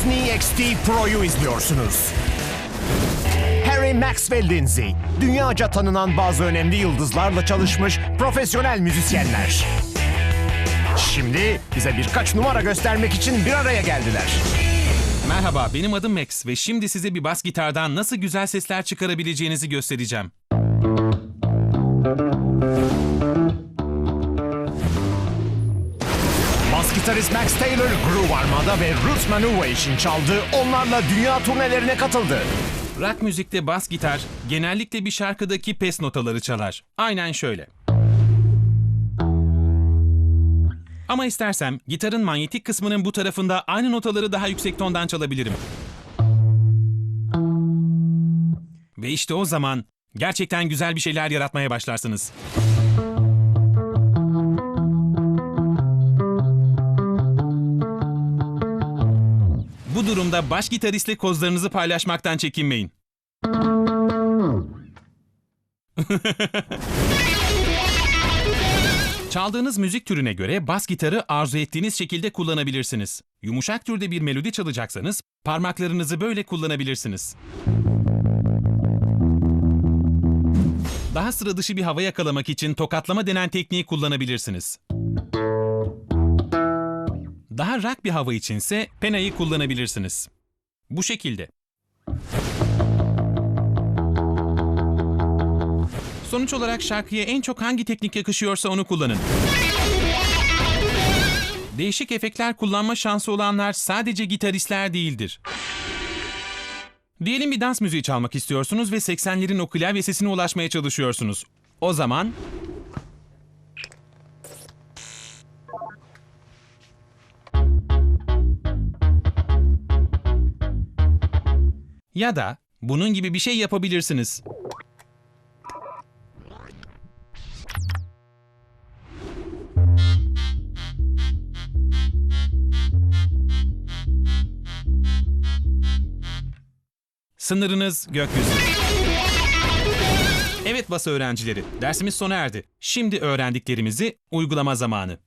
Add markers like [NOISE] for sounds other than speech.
Disney XD Pro'yu izliyorsunuz. Harry Maxwell Lindsay, dünyaca tanınan bazı önemli yıldızlarla çalışmış profesyonel müzisyenler. Şimdi bize birkaç numara göstermek için bir araya geldiler. Merhaba, benim adım Max ve şimdi size bir bas gitardan nasıl güzel sesler çıkarabileceğinizi göstereceğim. Gitarist Max Taylor, Groove Armada ve Roots Manuva için çaldı, onlarla dünya turnelerine katıldı. Rock müzikte bas gitar genellikle bir şarkıdaki pes notaları çalar. Aynen şöyle. Ama istersem gitarın manyetik kısmının bu tarafında aynı notaları daha yüksek tondan çalabilirim. Ve işte o zaman gerçekten güzel bir şeyler yaratmaya başlarsınız. Bu durumda baş gitaristle kozlarınızı paylaşmaktan çekinmeyin. [LAUGHS] Çaldığınız müzik türüne göre bas gitarı arzu ettiğiniz şekilde kullanabilirsiniz. Yumuşak türde bir melodi çalacaksanız parmaklarınızı böyle kullanabilirsiniz. Daha sıra dışı bir hava yakalamak için tokatlama denen tekniği kullanabilirsiniz. Daha rock bir hava içinse penayı kullanabilirsiniz. Bu şekilde. Sonuç olarak şarkıya en çok hangi teknik yakışıyorsa onu kullanın. Değişik efektler kullanma şansı olanlar sadece gitaristler değildir. Diyelim bir dans müziği çalmak istiyorsunuz ve 80'lerin o klavye sesine ulaşmaya çalışıyorsunuz. O zaman ya da bunun gibi bir şey yapabilirsiniz. Sınırınız gökyüzü. Evet bas öğrencileri, dersimiz sona erdi. Şimdi öğrendiklerimizi uygulama zamanı.